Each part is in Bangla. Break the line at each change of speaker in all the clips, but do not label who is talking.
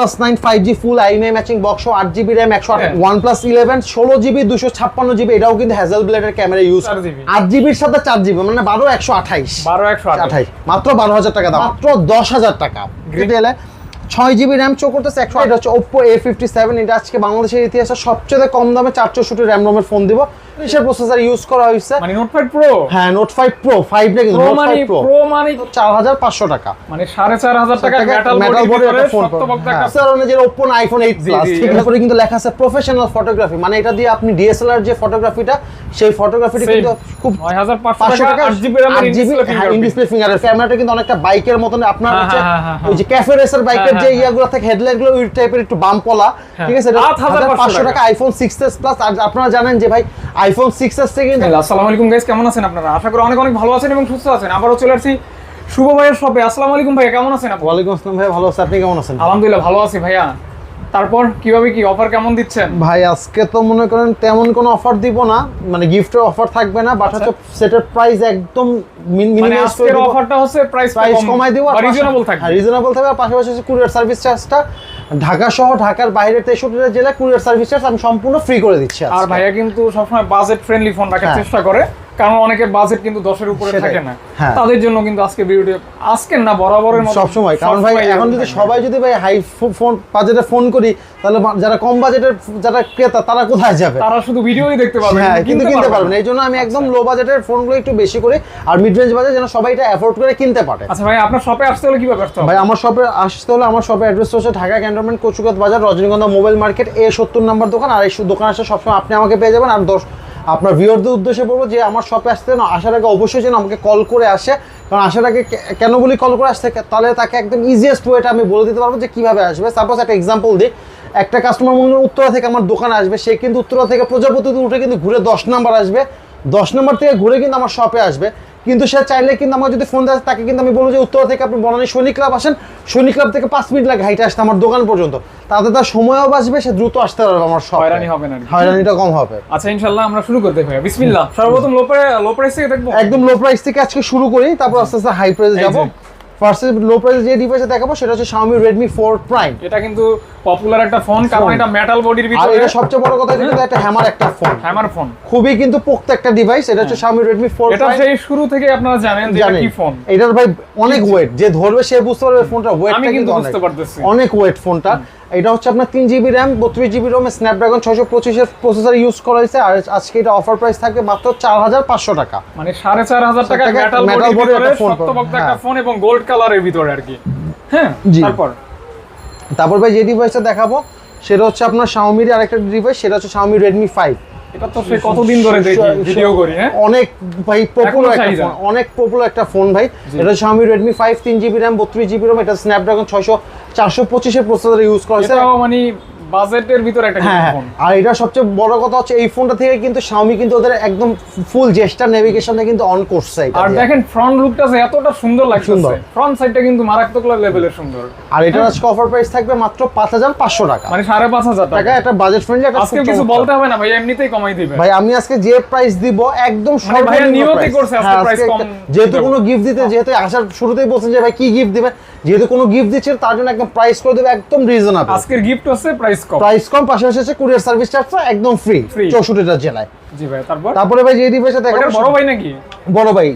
Plus nine five G full IMEI matching box আট জিবি র্যাম একশো। ওয়ান প্লাস ইলেভেন ষোলো জিবি দুশো ছাপ্পান্ন জিবি এটাও কিন্তু হ্যাজেল ব্লেডের ক্যামেরা ইউজ আট জিবির সাথে চার জিবি মানে বারো একশো আঠাইশ।
বারো একশো
আঠাইশ। মাত্র বারো হাজার টাকা দাম। মাত্র দশ হাজার টাকা। রিটেলে ছয় জিবি র্যাম চো করতেছে একশো এটা হচ্ছে ওপ্পো এ ফিফটি সেভেন এটা আজকে বাংলাদেশের ইতিহাসে সবচেয়ে কম দামে চার চৌষট্টি র্যাম রোমের ফোন দিব। কিসের প্রসেসর ইউজ করা হয়েছে?
মানে নোট প্রো
হ্যাঁ নোট প্রো না কিন্তু নোট
মানে
প্রো
প্রো মানে
টাকা।
মানে সাড়ে চার হাজার টাকা মেটাল বডির
একটা ফোন স্যার যে না আইফোন 8 প্লাস ঠিক উপরে কিন্তু লেখা আছে প্রফেশনাল ফটোগ্রাফি মানে এটা দিয়ে আপনি ডিএসএলআর যে ফটোগ্রাফিটা সেই ফটোগ্রাফিটা কিন্তু খুব
9500
পাঁচশো
টাকা
টাকা
8 জিবি RAM এর
আট
in-display fingerprint।
ক্যামেরাটা কিন্তু অনেকটা বাইকের মতন আপনার
হ্যাঁ,
হচ্ছে
হ্যাঁ, হ্যাঁ,
ওই যে ক্যাফে রেসার বাইকের যে
হ্যাঁ,
ইয়াগুলো থাকে হেডলাইটগুলো ওই টাইপের একটু বাম পলা
হ্যাঁ।
ঠিক আছে?
8500
পাঁচশো টাকা। আইফোন সিক্স এস প্লাস আর আপনারা জানেন যে ভাই আইফোন সিক্স এস থেকে
আসসালামু আলাইকুম গাইস কেমন আছেন আপনারা? আশা করি অনেক অনেক ভালো আছেন এবং সুস্থ আছেন। আবারও চলে আসছি শুভ ভাইয়ের শপে আসসালামু আলাইকুম ভাই কেমন আছেন আপনি?
ওয়ালাইকুম আসসালাম ভাই ভালো আছেন আপনি কেমন আছেন?
আলহামদুলিল্লাহ ভালো আছি ভাইয়া। তারপর কীভাবে কি অফার কেমন দিচ্ছেন?
ভাই আজকে তো মনে করেন তেমন কোনো অফার দিব না। মানে গিফটের অফার থাকবে না বাট হচ্ছে সেটের প্রাইস একদম
মানে
মিনিমাইজ করে
আজকের অফারটা হচ্ছে প্রাইস
প্রাইস কমাই দিব
রিজনেবল থাকবে।
রিজনেবল থাকবে আর পাশাপাশি হচ্ছে কুরিয়ার সার্ভিস চার্জটা ঢাকা সহ ঢাকার বাইরের তেষট্টিটা জেলা কুরিয়ার সার্ভিস চার্জ আমি সম্পূর্ণ ফ্রি করে দিচ্ছি
আর। ভাইয়া কিন্তু সবসময় বাজেট ফ্রেন্ডলি ফোন রাখার
হ্যাঁ।
চেষ্টা করে। কারণ অনেকের বাজেট কিন্তু দশের উপরে থাকে না।
হ্যাঁ।
তাদের জন্য কিন্তু আজকে ভিডিওটি আজকের না বরাবরের মতো
সব সময় কারণ ভাই এখন যদি সবাই যদি ভাই হাই ফোন বাজেটে ফোন করি তাহলে যারা কম বাজেটের যারা ক্রেতা তারা কোথায় যাবে?
তারা শুধু ভিডিওই দেখতে পারবে
হ্যাঁ কিন্তু কিনতে পারবেন
না।
এই জন্য আমি একদম লো বাজেটের ফোনগুলো একটু বেশি করে আর মিড রেঞ্জ বাজেট যেন সবাই এটা অ্যাফোর্ড করে কিনতে পারে।
আচ্ছা ভাই আপনার শপে আসতে হলে কীভাবে আসতে হবে?
ভাই আমার শপে আসতে হলে আমার শপে অ্যাড্রেস হচ্ছে ঢাকা ক্যান্টনমেন্ট কচুকাত বাজার রজনীগন্ধা মোবাইল মার্কেট এ সত্তর নাম্বার দোকান আর এই দোকান আসলে সবসময় আপনি আমাকে পেয়ে যাবেন আর দশ আপনার ভিওরদের উদ্দেশ্যে বলব যে আমার শপে আসতে না, আসার আগে অবশ্যই যেন আমাকে কল করে আসে। কারণ আসার আগে কেন বলি কল করে আসতে? তাহলে তাকে একদম ইজিয়েস্ট ওয়েটা আমি বলে দিতে পারব যে কীভাবে আসবে। সাপোজ একটা এক্সাম্পল দিই, একটা কাস্টমার মনে উত্তরা থেকে আমার দোকানে আসবে, সে কিন্তু উত্তরা থেকে প্রজাপতিতে উঠে কিন্তু ঘুরে দশ নাম্বার আসবে। দশ নম্বর থেকে ঘুরে কিন্তু আমার শপে আসবে। কিন্তু সে চাইলে কিন্তু আমার যদি ফোন দেয় তাকে কিন্তু আমি বলব যে উত্তরা থেকে আপনি বনানী সৈনিক ক্লাব আসেন। সৈনিক ক্লাব থেকে পাঁচ মিনিট লাগে হাইটে আসতে আমার দোকান পর্যন্ত। তাতে তার সময়ও বাঁচবে সে দ্রুত আসতে পারবে আমার সব
হয়রানি হবে না।
হয়রানিটা কম হবে।
আচ্ছা ইনশাল্লাহ আমরা শুরু করতে হবে বিসমিল্লাহ। সর্বপ্রথম লো লো প্রাইস থেকে দেখব?
একদম লো প্রাইস থেকে আজকে শুরু করি তারপর আস্তে আস্তে হাই প্রাইসে যাব। ফার্স্টে লো প্রাইসে যে ডিভাইসে দেখাবো সেটা হচ্ছে Xiaomi Redmi 4 Prime
এটা কিন্তু পপুলার একটা ফোন কারণ এটা মেটাল বডির
আর
ভিতরে।
এটা সবচেয়ে বড় কথা কিন্তু একটা হ্যামার একটা ফোন
হ্যামার ফোন
খুবই কিন্তু পোক্ত একটা ডিভাইস এটা হচ্ছে Xiaomi Redmi 4
এটা সেই শুরু থেকে আপনারা জানেন যে এটা কি ফোন
এটার ভাই অনেক ওয়েট যে ধরবে সে বুঝতে পারবে ফোনটা ওয়েটটা
কিন্তু বুঝতে পারতেছি।
অনেক ওয়েট ফোনটা এটা হচ্ছে আপনার তিন জিবি র্যাম বত্রিশ জিবি রোমে স্ন্যাপড্রাগন ছয়শো পঁচিশের প্রসেসর ইউজ করা হয়েছে আর আজকে এটা অফার প্রাইস থাকে মাত্র চার হাজার পাঁচশো টাকা।
মানে সাড়ে চার হাজার টাকা মেটাল
একটা ফোন হ্যাঁ।
এবং গোল্ড কালারের ভিতরে আর কি। হ্যাঁ
জি।
তারপর?
তারপর ভাই যে ডিভাইসটা দেখাবো সেটা হচ্ছে আপনার শাওমির আরেকটা ডিভাইস সেটা হচ্ছে শাওমি রেডমি ফাইভ
এটা তো সে কতদিন ধরে দেখি ভিডিও করি হ্যাঁ?
অনেক ভাই পপুলার একটা ফোন অনেক পপুলার একটা ফোন ভাই। এটা Xiaomi Redmi 5 তিন RAM RAM ROM GB ROM এটা Snapdragon ছয়শো চারশো এর প্রসেসর ইউজ করা হয়েছে।
এটা মানে বাজেটের ভিতরে একটা
হ্যাঁ হ্যাঁ। আর এটা সবচেয়ে বড় কথা হচ্ছে এই ফোনটা থেকে কিন্তু Xiaomi কিন্তু ওদের একদম ফুল জেস্টার নেভিগেশনে কিন্তু অন করছে
আর দেখেন ফ্রন্ট লুকটা এতটা সুন্দর লাগছে। ফ্রন্ট সাইডটা কিন্তু মারাত্মক লেভেলের সুন্দর।
আর আজকে অফার প্রাইস থাকবে মাত্র পাঁচ হাজার পাঁচশো টাকা।
মানে সাড়ে পাঁচ হাজার
টাকা।
টাকা
একটা বাজেট ফ্রেন্ডলি একটা
আজকে কিছু বলতে হবে না ভাই এমনিতেই কমাই দিবে।
ভাই আমি আজকে যে প্রাইস দিব একদম
মানে
সর্বনিম্ন
করছে আজকে
হ্যাঁ,
price
আজকে
কম
যেহেতু কোনো গিফট দিতে যেহেতু আসার শুরুতেই বলছেন যে ভাই কি গিফট দিবেন যেহেতু কোনো গিফট দিচ্ছে তার জন্য একদম প্রাইস করে দেবে একদম রিজনেবল
আজকের গিফট হচ্ছে প্রাইস কম।
প্রাইস কম পাশাপাশি আছে কুরিয়ার সার্ভিস চার্জটা একদম ফ্রি
চৌষট্টি
চৌষট্টিটা জেলায়।
জি ভাই তারপর?
তারপরে ভাই যে ডিভাইসটা দেখো
বড় ভাই নাকি?
বড় ভাই।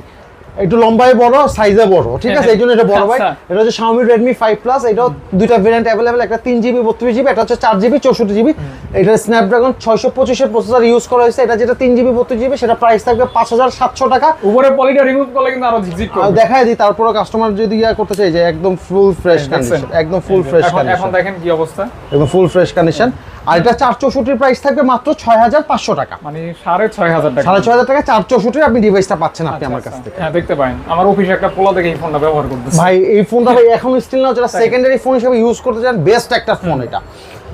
একটু লম্বায় বড় সাইজে বড় ঠিক আছে? এই জন্য এটা বড় ভাই।
আচ্ছা।
এটা হচ্ছে Xiaomi Redmi 5 Plus এটাও দুইটা ভেরিয়েন্ট অ্যাভেলেবল একটা তিন জিবি বত্রিশ জিবি এটা হচ্ছে চার জিবি চৌষট্টি জিবি এটা স্ন্যাপড্রাগন ছয়শো পঁচিশের প্রসেসর ইউজ করা হয়েছে। এটা যেটা তিন জিবি বত্রিশ জিবি সেটা প্রাইস থাকবে পাঁচ হাজার সাতশো টাকা।
উপরে পলিটা রিমুভ করলে কিন্তু আরও ঝিকঝিক করবে।
দেখাই দিই তারপরে কাস্টমার যদি ইয়া করতে চাই যে একদম ফুল ফ্রেশ? কন্ডিশন একদম ফুল ফ্রেশ
এখন এখন দেখেন কি অবস্থা।
একদম ফুল ফ্রেশ কন্ডিশন আর এটা চার চৌষট্টির প্রাইস থাকবে মাত্র ছয় হাজার পাঁচশো টাকা।
মানে সাড়ে ছয় হাজার টাকা।
সাড়ে ছয় হাজার টাকা চার চৌষট্টি আপনি ডিভাইসটা পাচ্ছেন আপনি আচ্ছা, আমার
আচ্ছা।
কাছ থেকে।
হ্যাঁ দেখতে পারেন। আমার অফিসে একটা পোলা থেকে এই ফোনটা ব্যবহার করতে
ভাই এই ফোনটা ভাই হ্যাঁ। এখন স্টিল না যারা সেকেন্ডারি ফোন হিসেবে ইউজ করতে চান বেস্ট একটা ফোন এটা।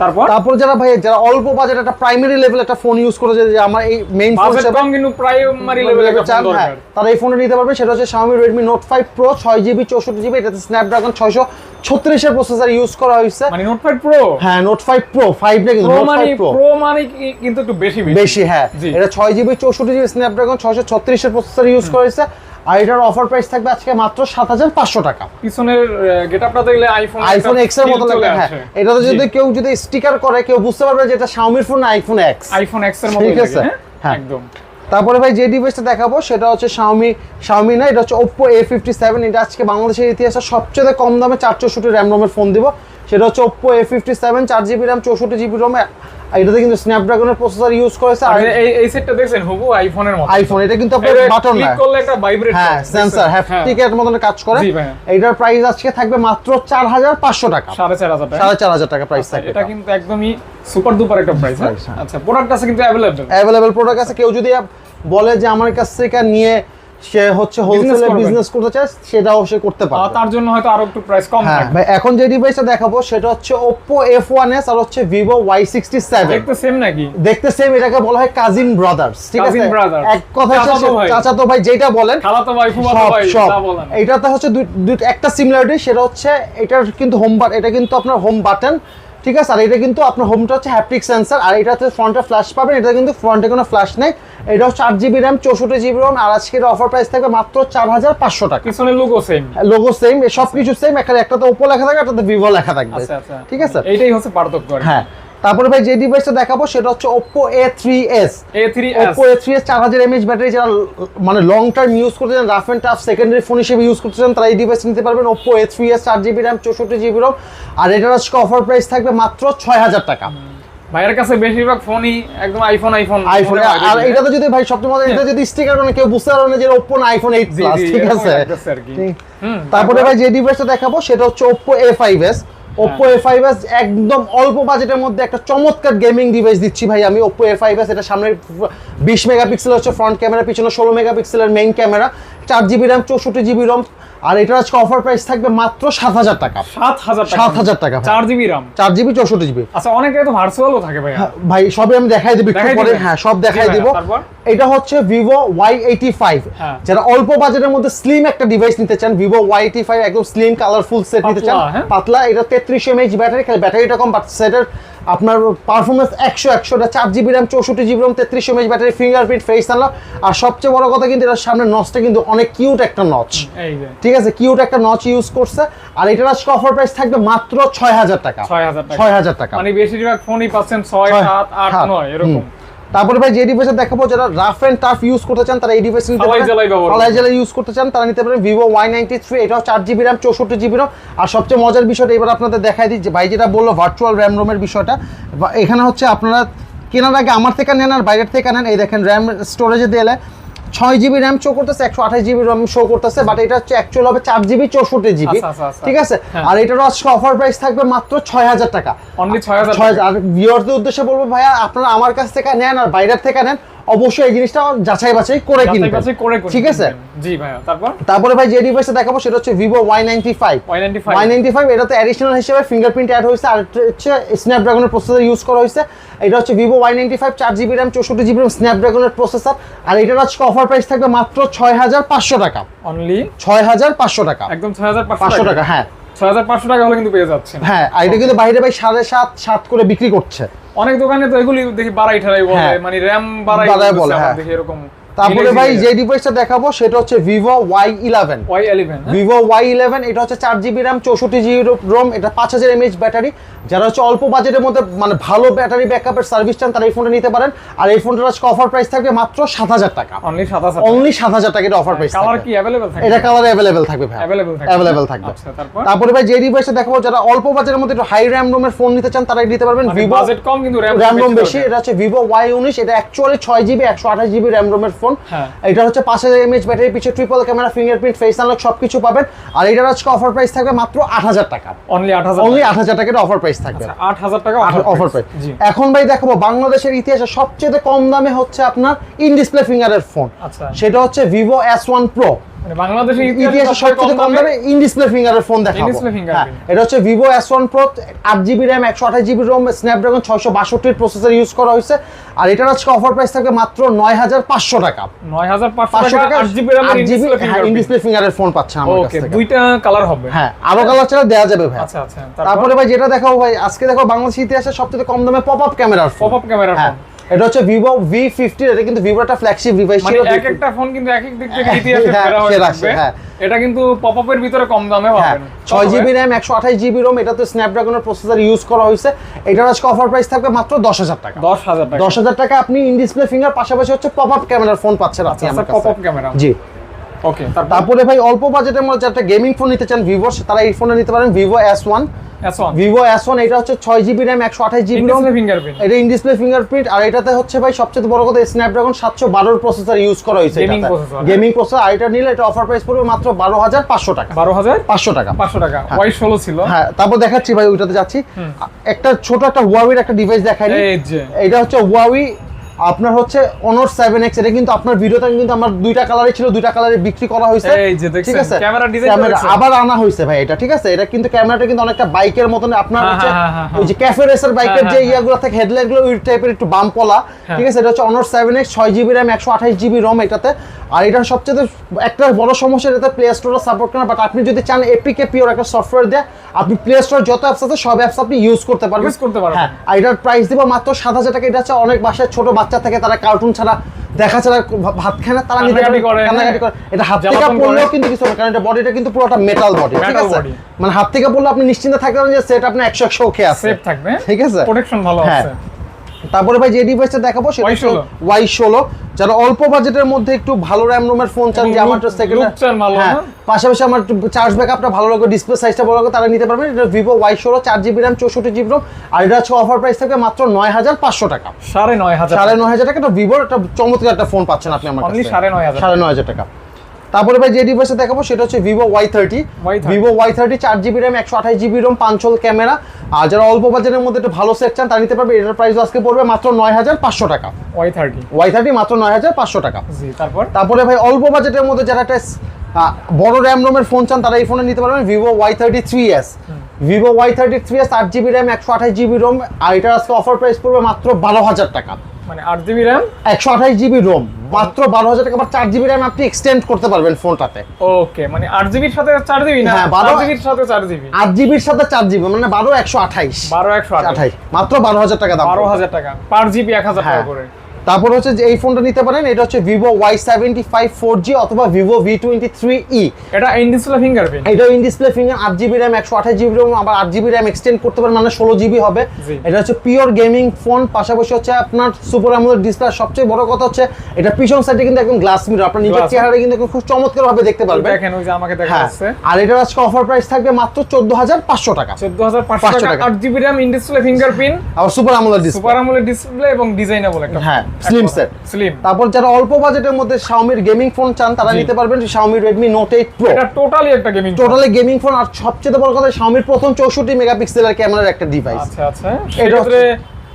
তারপর?
তারপর যারা ভাই যারা অল্প বাজেট একটা প্রাইমারি লেভেল একটা ফোন ইউজ করে যে আমার এই মেইন ফোন হিসেবে
কিন্তু প্রাইমারি লেভেল একটা
চান হ্যাঁ, তারা এই ফোনটা নিতে পারবে। সেটা হচ্ছে Xiaomi Redmi Note 5 Pro 6GB 64GB এটাতে Snapdragon 600 ছত্রিশ এর প্রসেসর ইউজ করা হয়েছে।
মানে নোট ফাইভ প্রো
হ্যাঁ নোট ফাইভ প্রো ফাইভ না কিন্তু নোট ফাইভ প্রো
প্রো মানে, মানে কিন্তু একটু বেশি
বেশি। হ্যাঁ। এটা ছয় জিবি চৌষট্টি জিবি স্ন্যাপড্রাগন ছয়শো ছত্রিশ এর প্রসেসর ইউজ করা হয়েছে। আর এটার অফার প্রাইস থাকবে আজকে মাত্র সাত হাজার পাঁচশো টাকা।
পিছনের গেটআপটা দেখলে আইফোন
আইফোন এক্সের মতো লাগে হ্যাঁ। এটাতে যদি কেউ যদি স্টিকার করে কেউ বুঝতে পারবে যে এটা শাওমির ফোন না আইফোন এক্স
আইফোন এক্সের মতো
ঠিক আছে?
হ্যাঁ।,
হ্যাঁ।
একদম।
তারপরে ভাই যে ডিভাইসটা দেখাবো, সেটা হচ্ছে শাওমি শাওমি না, এটা হচ্ছে ওপ্পো এ ফিফটি সেভেন এটা আজকে বাংলাদেশের ইতিহাসে সবচেয়ে কম দামে চার চৌষট্টি র্যাম রোমের ফোন দিব। সেটা হচ্ছে ওপ্পো এ ফিফটি সেভেন চার জিবি র্যাম চৌষট্টি জিবি রোম এটাতে কিন্তু স্ন্যাপড্রাগনের প্রসেসর ইউজ করেছে আর
এই এই সেটটা দেখছেন? হুবু আইফোনের মতো।
আইফোন এটা কিন্তু আপনার বাটন না
করলে একটা ভাইব্রেট
হ্যাঁ সেন্সর হ্যাপটিকের মতন কাজ করে। এইটার প্রাইস আজকে থাকবে মাত্র চার হাজার পাঁচশো টাকা।
সাড়ে চার হাজার টাকা।
সাড়ে চার হাজার টাকা প্রাইস থাকবে
এটা কিন্তু একদমই সুপার দুপার একটা প্রাইস
হ্যাঁ।
আচ্ছা প্রোডাক্ট আছে কিন্তু অ্যাভেলেবল
অ্যাভেলেবেল প্রোডাক্ট আছে। কেউ যদি বলে যে আমার কাছ থেকে নিয়ে সে হচ্ছে হোলসেলে বিজনেস করতে চায় সেটাও সে করতে পারবে।
তার জন্য হয়তো আরও একটু প্রাইস কম
হ্যাঁ
থাকবে।
ভাই এখন যে ডিভাইসটা দেখাবো সেটা হচ্ছে Oppo F1s আর হচ্ছে Vivo Y67
দেখতে সেম নাকি?
দেখতে সেম এটাকে বলা হয় কাজিন ব্রাদার্স ঠিক আছে। এক কথা
চাচাতো ভাই।
যেটা বলেন
খালাতো ভাই ফুফাতো ভাই তা বলেন।
এইটাতে হচ্ছে দুই- দুই- একটা সিমিলারিটি সেটা হচ্ছে এটার কিন্তু হোম বাট এটা কিন্তু আপনার হোম বাটন ঠিক আছে? আর এটা কিন্তু আপনার হোমটা হচ্ছে হ্যাপটিক সেন্সার আর এটাতে ফ্রন্টে ফ্ল্যাশ পাবেন। এটা কিন্তু ফ্রন্টে কোনো ফ্ল্যাশ নেই। এটা হচ্ছে চার জিবি র্যাম চৌষট্টি জিবি রোম আর আজকের অফার প্রাইস থাকবে মাত্র চার হাজার পাঁচশো টাকা।
পিছনে লোগো সেম
লোগো সেম সব কিছু সেম একটা একটাতে ওপো লেখা থাকবে একটাতে ভিভো লেখা থাকবে।
আচ্ছা আচ্ছা।
ঠিক আছে?
এটাই হচ্ছে পার্থক্য।
হ্যাঁ। তারপরে ভাই যে ডিভাইসটা দেখাবো সেটা হচ্ছে Oppo A3s
A3s
Oppo A3s চার হাজার এমএইচ ব্যাটারি যারা মানে লং টার্ম ইউজ করতে চান rough and tough secondary phone হিসেবে ইউজ করতে চান তারা এই ডিভাইস নিতে পারবেন Oppo A3s চার জিবি র্যাম চৌষট্টি জিবি রোম আর এটার আজকে অফার প্রাইস থাকবে মাত্র ছয় হাজার টাকা।
ভাইয়ের কাছে বেশিরভাগ ফোনই একদম আইফোন আইফোন
আইফোন আর এটা তো যদি ভাই সবচেয়ে মজা এটা যদি স্টিকার মানে কেউ বুঝতে পারবে না যে না আইফোন এইট
জি,
প্লাস ঠিক আছে? তারপরে ভাই যে ডিভাইসটা দেখাবো সেটা হচ্ছে Oppo A5s Oppo A5s একদম অল্প বাজেটের মধ্যে একটা চমৎকার গেমিং ডিভাইস দিচ্ছি ভাই আমি। Oppo A5s এটা সামনে বিশ মেগাপিক্সেল হচ্ছে ফ্রন্ট ক্যামেরা পিছনে ষোলো মেগাপিক্সেলের মেইন ক্যামেরা চার জিবি র্যাম চৌষট্টি জিবি রম আর এটার আজকে অফার প্রাইস থাকবে মাত্র সাত হাজার টাকা।
সাত হাজার টাকা।
সাত হাজার টাকা
চার জিবি রাম
চার জিবি চৌষট্টি জিবি
আচ্ছা অনেকে তো ভার্চুয়ালও থাকে ভাইয়া।
ভাই সবই আমি দেখাই দিব একটু পরে। হ্যাঁ সব দেখাই দিব। এটা হচ্ছে ভিভো ওয়াই এইটি ফাইভ
হ্যাঁ।
যারা অল্প বাজেটের মধ্যে স্লিম একটা ডিভাইস নিতে চান ভিভো ওয়াই এইটি ফাইভ একদম স্লিম কালারফুল সেট নিতে চান
পাতলা, হ্যাঁ?
পাতলা এটা তেত্রিশ এমএইচ ব্যাটারি খালি ব্যাটারিটা কম বাট সেটের আপনার পারফরমেন্স একশো একশো এটা চার জিবি র্যাম চৌষট্টি জিবি র্যাম তেত্রিশ MH battery fingerprint face unlock আর সবচেয়ে বড় কথা কিন্তু এটার সামনে নচটা কিন্তু অনেক কিউট একটা নচ ঠিক আছে? কিউট একটা নচ ইউজ করছে। আর এটার আজকে অফার প্রাইস থাকবে মাত্র ছয় হাজার টাকা।
ছয় হাজার টাকা। মানে বেশিরভাগ ফোনই পাচ্ছেন ছয় সাত আট
সাত,
নয় এরকম।
তারপরে ভাই যে ডিভাইসে দেখাবো যারা রাফ এন্ড টাফ ইউজ করতে চান তারা এই ডিভাইস নিতে
পারে
পারেন।
আলাই ব্যবহার
ইউজ করতে চান তারা নিতে পারেন ভিভো ওয়াই নাইনটি থ্রি এটাও চার জিবি র্যাম চৌষট্টি জিবি র্যাম আর সবচেয়ে মজার বিষয়টা এবার আপনাদের দেখাই দিই যে ভাই যেটা বলল ভার্চুয়াল র্যাম রোমের বিষয়টা এখানে হচ্ছে আপনারা কেনার আগে আমার থেকে নেন আর বাইরের থেকে নেন। এই দেখেন র্যাম স্টোরেজে দিলে ছয় জিবি র্যাম শো করতেছে একশো আঠাশ জিবি র্যাম শো করতেছে বাট এটা হচ্ছে অ্যাকচুয়াল হবে চার জিবি চৌষট্টি জিবি
আচ্ছা, আচ্ছা, আচ্ছা।
ঠিক আছে?
হ্যাঁ।
আর এটারও আজকে অফার প্রাইস থাকবে মাত্র ছয় হাজার টাকা।
ছয় হাজার
ছয় আর উদ্দেশ্যে বলব ভাইয়া আপনারা আমার কাছ থেকে নেন আর বাইরের থেকে নেন। অবশ্যই এই জিনিসটা যাচাই বাছাই করে কিনবেন। ঠিক আছে?
জি ভাইয়া তারপর?
তারপরে ভাই যে ডিভাইসটা দেখাবো সেটা হচ্ছে five
Y95
Y ninety five এটাতে অ্যাডিশনাল হিসেবে ফিঙ্গারপ্রিন্ট অ্যাড হয়েছে। আর হচ্ছে স্ন্যাপড্রাগনের প্রসেসর ইউজ করা হয়েছে। এটা হচ্ছে চার জিবি র্যাম চৌষট্টি জিবি র্যাম স্ন্যাপড্রাগনের প্রসেসর আর এটার আজকে অফার প্রাইস থাকবে মাত্র ছয় হাজার পাঁচশো টাকা।
অনলি
ছয় হাজার পাঁচশো টাকা।
একদম ছয় হাজার
পাঁচশো
পাঁচশো
টাকা হ্যাঁ।
ছয় হাজার পাঁচশো টাকা হলে কিন্তু পেয়ে যাচ্ছেন
হ্যাঁ আর এটা কিন্তু বাইরে ভাই সাড়ে সাত সাত করে বিক্রি করছে
অনেক দোকানে তো এগুলি দেখি বাড়াই ঠাড়াই বলে
হ্যাঁ।
মানে র্যাম বাড়াই
বাড়াই বলে, হ্যাঁ।
দেখি এরকম
তারপরে ভাই যে ডিভাইসটা দেখাবো সেটা হচ্ছে Vivo Y eleven
Y
Vivo Y eleven এটা হচ্ছে চার জিবি র্যাম চৌষট্টি জিবি রোম এটা পাঁচ হাজার এমএইচ ব্যাটারি যারা হচ্ছে অল্প বাজেটের মধ্যে মানে ভালো ব্যাটারি ব্যাকআপের সার্ভিস চান তারা এই ফোনটা নিতে পারেন। আর এই ফোনটার আজকে অফার প্রাইস থাকবে মাত্র সাত হাজার টাকা।
অনলি সাত হাজার
অনলি সাত হাজার টাকা এটা অফার প্রাইস
কালার কি অ্যাভেলেবল থাকে
এটা কালার অ্যাভেলেবেল থাকবে ভাই
থাকবে।
অ্যাভেলেবেল থাকবে।
আচ্ছা তারপর?
তারপরে ভাই যে ডিভাইসটা দেখাবো যারা অল্প বাজেটের মধ্যে একটু হাই র্যাম রোমের ফোন নিতে চান তারা নিতে পারবেন। ভিভো
বাজেট কম কিন্তু র্যাম
রোম বেশি এটা হচ্ছে ভিভো ওয়াই উনিশ এটা অ্যাকচুয়ালি ছয় জিবি একশো আঠাশ জিবি র্যাম রোমের ফোন
হ্যাঁ।
এটা হচ্ছে পাঁচ হাজার এমএইচ ব্যাটারি পিছিয়ে triple camera fingerprint face unlock সব কিছু পাবেন। আর এটার আজকে অফার প্রাইস থাকবে মাত্র আট হাজার টাকা।
অনলি আট হাজার
অনলি আট হাজার টাকার অফার প্রাইস থাকবে।
আট হাজার টাকা
অফার প্রাইস এখন ভাই দেখো বাংলাদেশের ইতিহাসে সবচেয়ে কম দামে হচ্ছে আপনার ইন ডিসপ্লে ফিঙ্গারের ফোন
আচ্ছা।
সেটা হচ্ছে ভিভো এস ওয়ান প্রো
বাংলাদেশের
ইতিহাসে সবচেয়ে কম দামে ইন ডিসপ্লে ফিঙ্গারের ফোন দেখাবো।
In-display fingerprint।
হ্যাঁ, এটা হচ্ছে ভিভো এস ওয়ান প্রো আট জিবি র্যাম একশো আঠাশ জিবি রোম স্ন্যাপড্রাগন ছয়শো বাষট্টির প্রসেসর ইউজ করা হয়েছে। আর এটার আজকে অফার প্রাইস থাকবে মাত্র নয় হাজার পাঁচশো টাকা।
নয় হাজার
পাঁচশো টাকা
আট জিবি র্যাম
আট জিবি ইন ডিসপ্লে ফিঙ্গারের ফোন পাচ্ছে আমার কাছ
দুইটা কালার হবে।
হ্যাঁ আরও কালার ছাড়া দেওয়া যাবে ভাই।
আচ্ছা আচ্ছা
তারপরে? ভাই যেটা দেখাবো ভাই আজকে দেখো বাংলাদেশ ইতিহাসে সবচেয়ে কম দামে পপ আপ ক্যামেরার
পপ আপ
হ্যাঁ
ফোন
এটা হচ্ছে ভিভো ভি ফিফটি এটা কিন্তু ভিভো একটা ফ্ল্যাগশিপ ডিভাইস ছিল
এক একটা ফোন কিন্তু এক এক দিক থেকে ইতিহাসে
হ্যাঁ,
ফেরা হয়ে থাকবে।
হ্যাঁ।
এটা কিন্তু পপআপের ভিতরে কম দামে
হ্যাঁ
পাবেন।
ছয় জিবি র্যাম একশো আঠাশ জিবি রোম এটাতে স্ন্যাপড্রাগনের প্রসেসর ইউজ করা হয়েছে। এটার আজকে অফার প্রাইস থাকবে মাত্র দশ হাজার টাকা।
দশ হাজার টাকা।
দশ হাজার টাকা আপনি ইন ডিসপ্লে ফিঙ্গার পাশাপাশি হচ্ছে পপ আপ ক্যামেরার ফোন পাচ্ছেন আপনি
আচ্ছা
আমার
পপআপ
কাছে।
ক্যামেরা
জি।
ওকে তারপরে
ভাই অল্প বাজেটের মধ্যে একটা গেমিং ফোন নিতে চান ভিভো তারা এই ফোনটা নিতে পারেন Vivo S one Vivo S one এটা হচ্ছে ছয় জিবি র্যাম একশো আঠাশ জিবি
ফিঙ্গারপ্রিন্ট
এটা ইন ডিসপ্লে ফিঙ্গারপ্রিন্ট আর এটাতে হচ্ছে ভাই সবচেয়ে বড় কথা স্ন্যাপড্রাগন সাতশো বারোর প্রসেসর ইউজ করা হয়েছে
হ্যাঁ।
গেমিং প্রসেসর আর এটা নিলে এটা অফার প্রাইস পড়বে মাত্র বারো হাজার পাঁচশো টাকা।
বারো হাজার
পাঁচশো টাকা।
পাঁচশো টাকা। ওয়াই ষোলো ছিল।
হ্যাঁ তারপর দেখাচ্ছি ভাই ওইটাতে যাচ্ছি। একটা ছোট একটা হুয়াওয়ের একটা ডিভাইস দেখাই এটা হচ্ছে হুয়াওই আপনার হচ্ছে অনর সেভেন এক্স এটা কিন্তু আপনার ভিডিওতে কিন্তু আমার দুইটা কালারে ছিল দুইটা কালারে বিক্রি করা হয়েছে।
এই যে দেখছেন,
ঠিক আছে?
Camera design.
আবার আনা হয়েছে ভাই এটা ঠিক আছে? এটা কিন্তু ক্যামেরাটা কিন্তু অনেকটা বাইকের মতন আপনার
হ্যাঁ,
হচ্ছে
হ্যাঁ, হ্যাঁ।
ওই যে ক্যাফে রেসার বাইকের যে ইয়াগুলো থাকে হেডলাইটগুলো ওই টাইপের একটু বাম পলা। ঠিক আছে? এটা হচ্ছে অনর সেভেন এক্স ছয় জিবি র্যাম একশো আঠাশ জিবি রম এটাতে। আর এটার সবচেয়ে একটা বড় সমস্যা এটাতে প্লে স্টোরে সাপোর্ট করে বাট আপনি যদি চান এপিকে পিওর একটা সফটওয়্যার দেয় আপনি প্লে স্টোর যত অ্যাপস আছে সব অ্যাপস আপনি ইউজ করতে পারবেন।
Use করতে পারবেন।
হ্যাঁ আর এটার প্রাইস দিব মাত্র সাত হাজার টাকা। এটা হচ্ছে অনেক বাসায় ছোট বাচ্চা থাকে তারা কার্টুন ছাড়া দেখা ছাড়া ভাত খায় না তারা
কান্নাকাটি করে, হ্যাঁ।
করে। এটা হাত থেকে পড়লেও কিন্তু কিছু না, কারণ এটা বডিটা কিন্তু পুরোটা মেটাল বডি ঠিক আছে? মানে হাত থেকে পড়লে আপনি নিশ্চিন্তে থাকতে পারেন যে সেট আপনার একশো একশো ওকে আছে।
সেফ থাকবে।
ঠিক আছে?
প্রোটেকশন ভালো
হ্যাঁ।
আছে।
তারপরে ভাই যে ডিভাইসটা দেখাবো সেটা
Y16
ওয়াই ষোলো। যারা অল্প বাজেটের মধ্যে একটু ভালো র্যাম রোমের ফোন চান যে আমার সেকেন্ড হ্যাঁ
না?
পাশাপাশি আমার চার্জ ব্যাকআপটা ভালো লাগে ডিসপ্লে সাইজটা ভালো লাগে তারা নিতে পারবেন। এটা ভিভো ওয়াই ষোলো চার জিবি র্যাম চৌষট্টি জিবি রোম আর এটা হচ্ছে অফার প্রাইস থাকবে মাত্র নয় হাজার পাঁচশো টাকা।
সাড়ে নয় হাজার
সাড়ে নয় হাজার টাকা। একটা ভিভোর একটা চমৎকার একটা ফোন পাচ্ছেন আপনি আমার কাছে
সাড়ে নয় হাজার।
সাড়ে নয় হাজার টাকা। তারপরে ভাই যে ডিভাইসটা দেখাবো সেটা হচ্ছে Vivo Y thirty
Y30
Vivo Y thirty চার জিবি র্যাম একশো আঠাশ জিবি রোম পাঁচশোল ক্যামেরা। আর যারা অল্প বাজারের মধ্যে একটু ভালো সেট চান তারা নিতে পারবে। এটার প্রাইস আজকে পড়বে মাত্র নয় হাজার পাঁচশো টাকা।
ওয়াই থার্টি
ওয়াই থার্টি মাত্র নয় হাজার পাঁচশো টাকা।
জি তারপর?
তারপরে ভাই অল্প বাজেটের মধ্যে যারা একটা বড় র্যাম রোমের ফোন চান তারা এই ফোনে নিতে পারবেন Vivo Y thirty three S Vivo Y thirty three S আট জিবি র্যাম একশো আঠাশ জিবি রোম আর এটার আজকে অফার প্রাইস পড়বে মাত্র বারো হাজার টাকা।
মানে 8 জিবি
একশো আঠাশ জিবি রোম মাত্র বারো হাজার টাকা বা চার জিবি র্যাম আপনি এক্সটেন্ড করতে পারবেন ফোনটাতে
ওকে মানে আট জিবির সাথে চার জিবি না?
হ্যাঁ, বারো-
বারো জিবির সাথে চার জিবি?
আট জিবির সাথে চার জিবি মানে বারো একশো আঠাইশ
বারো একশো আঠাশ।
আঠাইশ মাত্র বারো হাজার টাকা দাম
বারো হাজার টাকা। পার জিবি এক হাজার
হ্যাঁ।
টাকা করে।
তারপর হচ্ছে যে এই ফোনটা নিতে পারেন এটা হচ্ছে Vivo Y seventy five four G অথবা Vivo V twenty three E
এটা ইন ডিসপ্লে ফিঙ্গারপ্রিন্ট
এটা ইন ডিসপ্লে ফিঙ্গার আট জিবি র্যাম একশো আঠাশ জিবি র্যাম আবার আট জিবি র্যাম এক্সটেন্ড করতে পারেন মানে ষোলো জিবি হবে। এটা হচ্ছে পিওর গেমিং ফোন পাশাপাশি হচ্ছে আপনার সুপার আমলের ডিসপ্লে সবচেয়ে বড় কথা হচ্ছে এটা পিছন সাইডে কিন্তু একদম গ্লাস মিরর আপনার নিজের চেহারা কিন্তু খুব চমৎকার ভাবে দেখতে পারবেন।
দেখেন ওই যে আমাকে দেখা
হ্যাঁ।
যাচ্ছে।
আর এটার আজকে অফার প্রাইস থাকবে মাত্র চোদ্দ হাজার পাঁচশো টাকা।
চোদ্দ হাজার পাঁচশো
পাঁচশো
টাকা।
টাকা।
আট GB RAM in display fingerprint
আবার সুপার আমলের ডিসপ্লে
সুপার আমলের ডিসপ্লে এবং ডিজাইনেবল একটা
হ্যাঁ, slim set।
স্লিম
তারপর যারা অল্প বাজেটের মধ্যে শাওমির গেমিং ফোন চান তারা নিতে পারবেন Xiaomi Redmi note eight pro
এটা টোটালি একটা গেমিং
টোটালি গেমিং ফোন আর সবচেয়ে বড় কথা শাওমির প্রথম চৌষট্টি মেগাপিক্সেলের ক্যামেরার একটা ডিভাইস
আচ্ছা আচ্ছা। সেক্ষেত্রে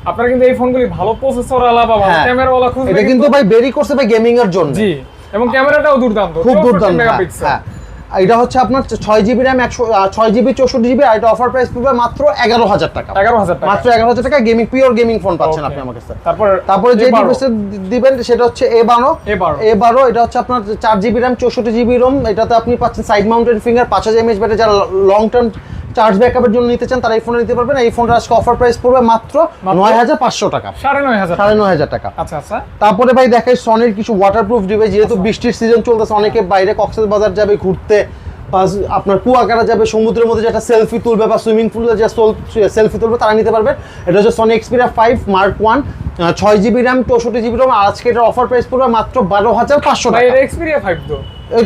আপনারা কিন্তু এই ফোনগুলি ভালো প্রসেসর আলা বা ভালো। ক্যামেরা ওয়ালা খুঁজলে
এটা কিন্তু ভাই বেরি করছে ভাই গেমিং এর জন্য।
জি এবং ক্যামেরাটাও দুর্দান্ত
খুব
64
দুর্দান্ত
মেগাপিক্সেল
হ্যাঁ। এটা হচ্ছে আপনার ছয় জিবি র্যাম একশো ছয় জিবি চৌষট্টি জিবি আর এটা অফার প্রাইস পড়বে মাত্র এগারো হাজার টাকা।
এগারো হাজার টাকা।
মাত্র এগারো হাজার টাকা গেমিং পিওর গেমিং ফোন পাচ্ছেন আপনি আমার কাছে।
তারপর
তারপরে যে
A12
ডিভাইসটা দিবেন সেটা হচ্ছে এ বারো।
A12
এ বারো এটা হচ্ছে আপনার চার জিবি র্যাম চৌষট্টি জিবি রোম এটাতে আপনি পাচ্ছেন সাইড মাউন্টেন ফিঙ্গার পাঁচ হাজার এমএচ ব্যাটারি যারা লং টার্ম চার্জ ব্যাকআপের জন্য নিতে চান তারা এই ফোনে নিতে পারবেন। এই ফোনটা আজকে অফার প্রাইস পড়বে মাত্র? নয় হাজার পাঁচশো টাকা।
সাড়ে নয় হাজার
সাড়ে নয় হাজার টাকা।
আচ্ছা আচ্ছা।
তারপরে ভাই দেখাই সনির কিছু ওয়াটারপ্রুফ ডিভাইস যেহেতু বৃষ্টির সিজন চলতেছে অনেকে বাইরে কক্সবাজার যাবে ঘুরতে আপনার কুয়াকাটা যাবে সমুদ্রের মধ্যে যেটা সেলফি তুলবে বা সুইমিং পুলে যে সেলফি তুলবে তারা নিতে পারবে এটা হচ্ছে Sony Xperia five mark one ছয় জিবি র্যাম চৌষট্টি জিবি র্যাম আজকে এটার অফার প্রাইস পড়বে মাত্র বারো হাজার পাঁচশো টাকা।
এটা এক্সপিরিয়া ফাইভ তো।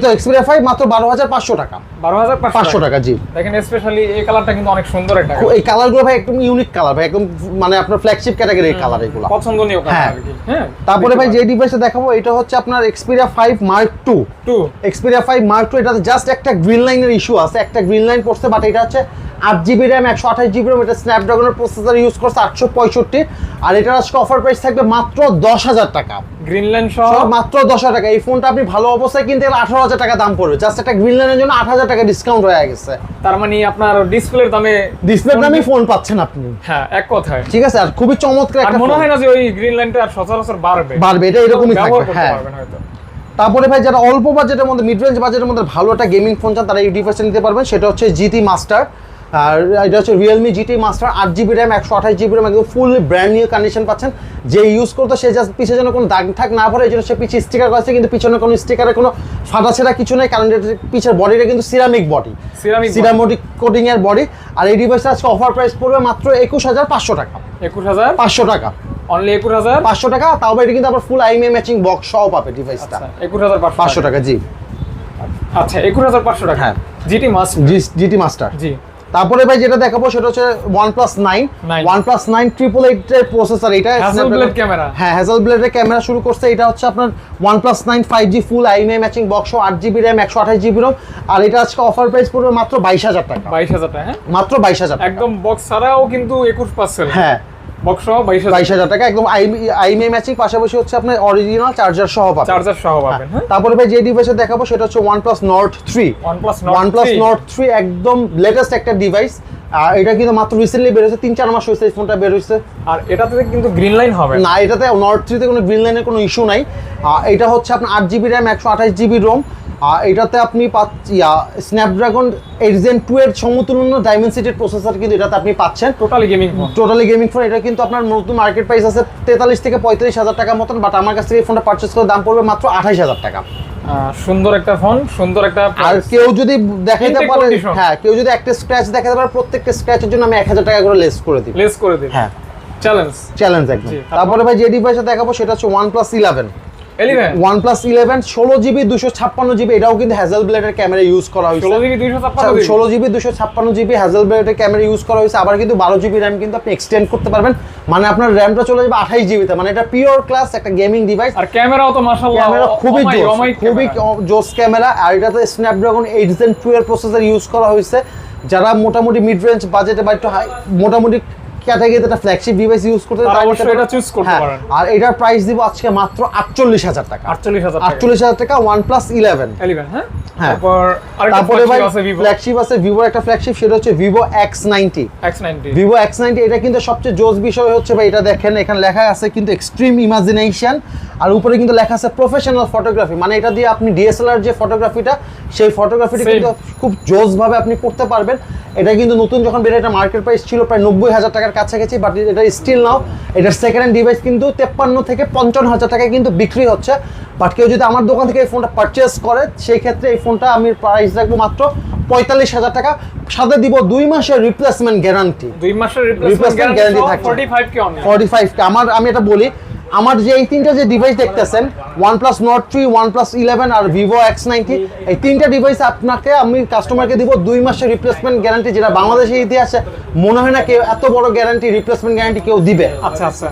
তো এক্সপিরিয়া ফাইভ মাত্র বারো হাজার পাঁচশো টাকা।
বারো হাজার
পাঁচশো টাকা। জি।
দেখেন স্পেশালি এই কালারটা কিন্তু অনেক সুন্দর একটা
এই কালারগুলো ভাই একদম ইউনিক কালার ভাই একদম মানে আপনার ফ্ল্যাগশিপ ক্যাটাগরির কালার এগুলো।
পছন্দনীয় কালার
হ্যাঁ।
হ্যাঁ
তারপরে ভাই যে ডিভাইসটা দেখাবো এটা হচ্ছে আপনার Xperia five mark two
two
Xperia five mark two এটাতে জাস্ট একটা গ্রিন লাইনের ইস্যু আছে একটা গ্রিন লাইন পড়ছে বাট এটা হচ্ছে আট জিবি র্যাম একশো আঠাশ জিবি র্যাম এটা স্ন্যাপড্রাগনের প্রসেসর ইউজ করছে আটশো পঁয়ষট্টি। আর এটার আজকে অফার প্রাইস থাকবে মাত্র দশ হাজার টাকা।
গ্রিনল্যান্ড সহ?
মাত্র দশ হাজার টাকা। এই ফোনটা আপনি ভালো অবস্থায় কিনতে গেলে আঠারো হাজার টাকা দাম পড়বে। জাস্ট একটা গ্রিন লাইনের জন্য আট হাজার টাকা ডিসকাউন্ট হয়ে গেছে।
তার মানে আপনার ডিসপ্লের দামে
ডিসপ্লের দামে ফোন পাচ্ছেন আপনি।
হ্যাঁ এক কথায়।
ঠিক আছে আর খুবই চমৎকার একটা
মনে হয় না যে ওই গ্রিন লাইনটা আর সচরাচর বাড়বে।
বাড়বে এটা এরকমই থাকবে হ্যাঁ। তারপরে ভাই যারা অল্প বাজেটের মধ্যে মিড রেঞ্জ বাজেটের মধ্যে ভালো একটা গেমিং ফোন চান তারা এই ডিভাইসটা নিতে পারবেন। সেটা হচ্ছে জিটি মাস্টার আর এটা হচ্ছে রিয়েলমি জিটি মাস্টার আট জিবি র্যাম একশো আঠাশ জিবি র্যাম একদম ফুল ব্র্যান্ড নিউ কন্ডিশন পাচ্ছেন। যে ইউজ করতো সে জাস্ট পিছিয়ে যেন কোনো দাগ ঠাক না ভরে এই জন্য সে পিছিয়ে স্টিকার করেছে কিন্তু পিছনে কোনো স্টিকারে কোনো ফাটা ছেঁড়া কিছু নেই কারণ এটার পিছের বডিটা কিন্তু সিরামিক বডি। সিরামিক কোটিং এর বডি আর এই ডিভাইসটা আজকে অফার প্রাইস পড়বে মাত্র একুশ হাজার পাঁচশো টাকা।
একুশ হাজার?
পাঁচশো টাকা।
অনলি একুশ হাজার?
পাঁচশো টাকা তাও এটা কিন্তু আবার ফুল আইএমএ ম্যাচিং বক্স সহ পাবে ডিভাইসটা
একুশ হাজার
পাঁচশো টাকা। জি।
আচ্ছা একুশ হাজার পাঁচশো টাকা।
হ্যাঁ।
জিটি মাস
জিটি মাস্টার
জি।
তারপরে ভাই যেটা দেখাবো সেটা হচ্ছে
Nine।
One plus nine triple এইটের প্রসেসর এটা
Hasselblad ক্যামেরা।
হ্যাঁ হ্যাজেল ব্লেডের ক্যামেরা শুরু করছে। এটা হচ্ছে আপনার nine five G full IMEI matching box আট জিবি র্যাম একশো আঠাশ জিবি রোম আর এটা আজকে অফার প্রাইস পড়বে মাত্র বাইশ হাজার টাকা।
বাইশ হাজার টাকা হ্যাঁ?
মাত্র বাইশ হাজার টাকা।
একদম বক্স ছাড়াও কিন্তু একুশ পার্সেন্ট
হ্যাঁ
বক্স সহ
টাকা একদম আইএমএ ম্যাচিং পাশাপাশি হচ্ছে আপনার অরিজিনাল চার্জার সহ পাবেন।
চার্জার সহ পাবেন হ্যাঁ।
তারপরে ভাই যে ডিভাইসে দেখাবো সেটা হচ্ছে one plus Nord three
OnePlus Nord
one plus
3
একদম লেটেস্ট একটা ডিভাইস আর এটা কিন্তু মাত্র রিসেন্টলি তিন চার মাস হয়েছে এই ফোনটা বের
আর এটাতে কিন্তু গ্রিন লাইন হবে
না। এটাতে থ্রিতে কোনো গ্রিন লাইনের কোনো ইস্যু নাই। এটা হচ্ছে আপনার আট জিবি র্যাম একশো আঠাশ জিবি রোম আর এটাতে আপনি পাচ্ছি স্ন্যাপড্রাগন এইট জেন টু এর সমতুল্য ডাইমেনসিটির প্রসেসর কিন্তু এটাতে আপনি পাচ্ছেন।
Totally gaming phone
totally gaming phone এটা কিন্তু আপনার নতুন মার্কেট প্রাইস আছে তেতাল্লিশ থেকে পঁয়ত্রিশ হাজার টাকার মতন বাট আমার কাছ থেকে এই ফোনটা পারচেস করে দাম পড়বে মাত্র আঠাইশ হাজার টাকা।
সুন্দর একটা ফোন সুন্দর একটা
আর কেউ যদি দেখাইতে পারে হ্যাঁ কেউ যদি একটা স্ক্র্যাচ দেখাতে পারে প্রত্যেকটা স্ক্র্যাচের জন্য আমি এক হাজার টাকা করে লেস করে দিই
লেস করে দিই
হ্যাঁ।
চ্যালেঞ্জ
চ্যালেঞ্জ একদম?
তারপরে
ভাই যে ডিভাইসটা দেখাবো সেটা হচ্ছে ওয়ান প্লাস ইলেভেন এটাও কিন্তু ক্যামেরা ইউজ করা হয়েছে। ক্যামেরা ইউজ করা হয়েছে। আবার কিন্তু আপনি এক্সটেন্ড করতে পারবেন। মানে আপনার র্যামটা চলে যাবে আঠাইশ জিবিতে মানে এটা পিওর ক্লাস একটা গেমিং ডিভাইস
আর ক্যামেরাও তো মাশাআল্লাহ
ক্যামেরা খুবই জোস। খুবই জোস ক্যামেরা আর এটাতে প্রসেসর ইউজ করা হয়েছে। যারা মোটামুটি মিড রেঞ্জ বাজেটে বা একটু হাই মোটামুটি ক্যাটাগরিতে একটা ফ্ল্যাগশিপ ডিভাইস ইউজ করতে
অবশ্যই এটা choose করতে
হ্যাঁ,
পারেন।
আর এটার প্রাইস দিব আজকে মাত্র আটচল্লিশ হাজার টাকা।
আটচল্লিশ হাজার
আটচল্লিশ হাজার টাকা ওয়ান প্লাস ইলেভেন
এলিভেন হ্যাঁ?
হ্যাঁ।
তারপর
ভাই ফ্ল্যাগশিপ আছে একটা ফ্ল্যাগশিপ সেটা হচ্ছে Vivo X ninety
X ninety
Vivo X ninety এটা কিন্তু সবচেয়ে জোস বিষয় হচ্ছে ভাই এটা দেখেন এখানে লেখা আছে কিন্তু এক্সট্রিম ইমাজিনেশন আর উপরে কিন্তু লেখা আছে প্রফেশনাল ফটোগ্রাফি মানে এটা দিয়ে আপনি ডিএসএলআর যে ফটোগ্রাফিটা সেই ফটোগ্রাফিটা কিন্তু খুব জোস ভাবে আপনি করতে পারবেন। এটা কিন্তু নতুন যখন বের এটা মার্কেট প্রাইস ছিল প্রায় নব্বই হাজার টাকার কাছাকাছি বাট এটা স্টিল নাও এটার সেকেন্ড হ্যান্ড ডিভাইস কিন্তু তেপ্পান্ন থেকে পঞ্চান্ন হাজার টাকায় কিন্তু বিক্রি হচ্ছে। বাট কেউ যদি আমার দোকান থেকে এই ফোনটা পারচেস করে সেই ক্ষেত্রে এই ফোনটা আমি প্রাইস রাখব মাত্র পঁয়তাল্লিশ হাজার টাকা। সাথে দিব দুই মাসের রিপ্লেসমেন্ট গ্যারান্টি
দুই মাসের রিপ্লেসমেন্ট গ্যারান্টি
থাকছে।
ফর্টি ফাইভ কে
আমার আমি এটা বলি আমার যে এই তিনটা যে ডিভাইস দেখতেছেন Nord three one plus eleven আর ভিভো এক্স নাইনটি এই তিনটা ডিভাইস আপনাকে আমি কাস্টমারকে দিব দুই মাসের রিপ্লেসমেন্ট গ্যারান্টি যেটা বাংলাদেশের ইতিহাসে মনে হয় না কেউ এত বড় গ্যারান্টি রিপ্লেসমেন্ট গ্যারান্টি কেউ দিবে।
আচ্ছা আচ্ছা।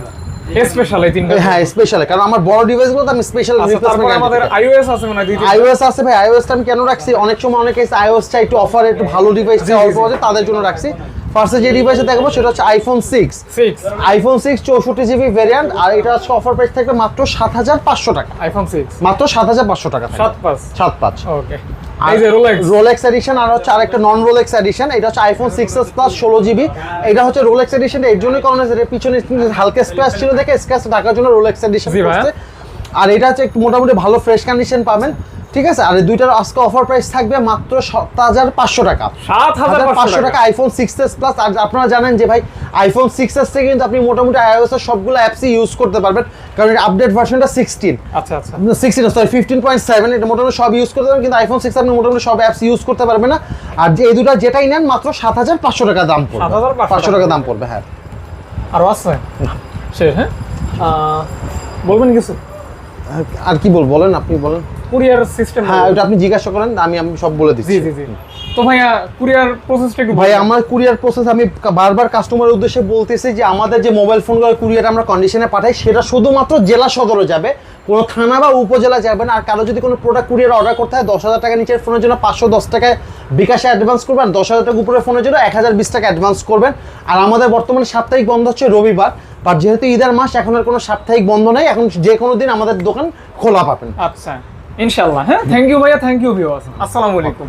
স্পেশাল এই তিনটা।
হ্যাঁ স্পেশাল কারণ আমার বড় ডিভাইসগুলো আমি স্পেশাল
আচ্ছা
রিপ্লেসমেন্ট
তারপর আমাদের আইওএস আছে মনে।
আইওএস আছে ভাই আইওএসটা আমি কেন রাখছি? অনেক সময় অনেকে আইওএস চাই একটু অফার একটু ভালো ডিভাইস অল্প বাজেট তাদের জন্য রাখছি। ফার্স্টে যে ডিভাইসে দেখাবো সেটা হচ্ছে আইফোন সিক্স আইফোন সিক্স চৌষট্টি জিবি ভ্যারিয়েন্ট আর এটা হচ্ছে অফার প্রাইস থাকবে মাত্র সাত হাজার পাঁচশো টাকা।
আইফোন সিক্স
মাত্র সাত হাজার পাঁচশো টাকা
সাত পাঁচ।
সাত পাঁচ।
ওকে রোলেক্স
এডিশন আর হচ্ছে আরেকটা নন রোলেক্স এডিশন এটা হচ্ছে আইফোন সিক্স এস প্লাস ষোলো জিবি এটা হচ্ছে রোলেক্স এডিশন এর জন্যই কারণ এর পিছনে হালকা স্ক্র্যাচ ছিল দেখে স্ক্র্যাচ ঢাকার জন্য রোলেক্স এডিশন
জি
আর এটা হচ্ছে মোটামুটি ভালো ফ্রেশ কন্ডিশন পাবেন। ঠিক আছে? আর দুইটার আজকে অফার প্রাইস থাকবে মাত্র সাত হাজার পাঁচশো টাকা।
সাত হাজার পাঁচশো টাকা
আইফোন সিক্স এস প্লাস আর আপনারা জানেন যে ভাই আইফোন সিক্স এস থেকে কিন্তু আপনি মোটামুটি আইওএস এর সবগুলো অ্যাপসই ইউজ করতে পারবেন। কারণ আপডেট ভার্সনটা সিক্সটিন
আচ্ছা আচ্ছা।
Sixteen sorry fifteen point seven এটা মোটামুটি সব ইউজ করতে পারবেন কিন্তু আইফোন সিক্স আপনি মোটামুটি সব অ্যাপস ইউজ করতে পারবেন না। আর যে এই দুটো যেটাই নেন মাত্র সাত হাজার পাঁচশো টাকা দাম পড়বে।
7,500
পাঁচশো টাকা। দাম পড়বে হ্যাঁ।
আরও আছে? শেষ হ্যাঁ? বলবেন কিছু?
আর কি বল বলেন আপনি বলেন।
কুরিয়ার সিস্টেম
হ্যাঁ ওটা আপনি জিজ্ঞাসা করেন আমি আমি সব বলে দিচ্ছি।
জি জি জি। তো ভাইয়া কুরিয়ার প্রসেসটা একটু
ভাই আমার কুরিয়ার প্রসেস আমি বারবার কাস্টমারের উদ্দেশ্যে বলতেছি যে আমাদের যে মোবাইল ফোনগুলো কুরিয়ার আমরা কন্ডিশনে পাঠাই সেটা শুধুমাত্র জেলা সদরে যাবে। কোনো থানা বা উপজেলা যাবে না। আর কারও যদি কোনো প্রোডাক্ট কুরিয়ার অর্ডার করতে হয় দশ হাজার টাকা নিচের ফোনের জন্য পাঁচশো দশ টাকায় বিকাশে অ্যাডভান্স করবেন দশ হাজার টাকা উপরের ফোনের জন্য এক হাজার বিশ টাকা অ্যাডভান্স করবেন। আর আমাদের বর্তমানে সাপ্তাহিক বন্ধ হচ্ছে রবিবার বাট যেহেতু ঈদের মাস এখন আর কোনো সাপ্তাহিক বন্ধ নেই। এখন যে কোনো দিন আমাদের দোকান খোলা পাবেন।
আচ্ছা। ইনশাআল্লাহ হ্যাঁ? থ্যাংক ইউ ভাইয়া থ্যাংক ইউ ভিউয়ার্স আসসালামু আলাইকুম।